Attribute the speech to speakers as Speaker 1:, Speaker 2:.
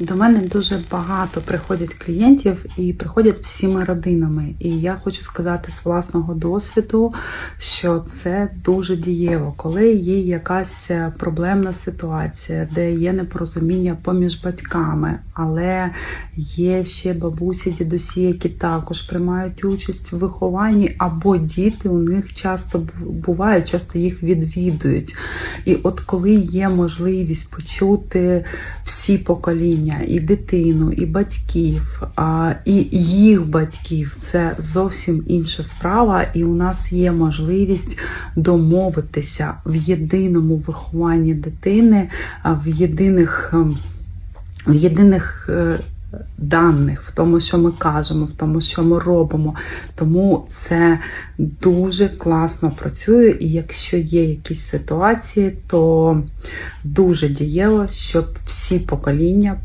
Speaker 1: До мене дуже багато приходять клієнтів і приходять всіми родинами. І я хочу сказати з власного досвіду, що це дуже дієво, коли є якась е, проблемна ситуація, де є непорозуміння поміж батьками, але є ще бабусі, дідусі, які також приймають участь в вихованні, або діти у них часто бувають, часто їх відвідують. І от коли є можливість почути всі покоління, і дитину, і батьків, і їх батьків, це зовсім інша справа, і у нас є можливість домовитися в єдиному вихованні дитини, в єдиних. ем, В єдиних е, даних, в тому, що ми кажемо, в тому, що ми робимо. Тому це дуже класно працює. І якщо є якісь ситуації, то дуже дієво, щоб всі покоління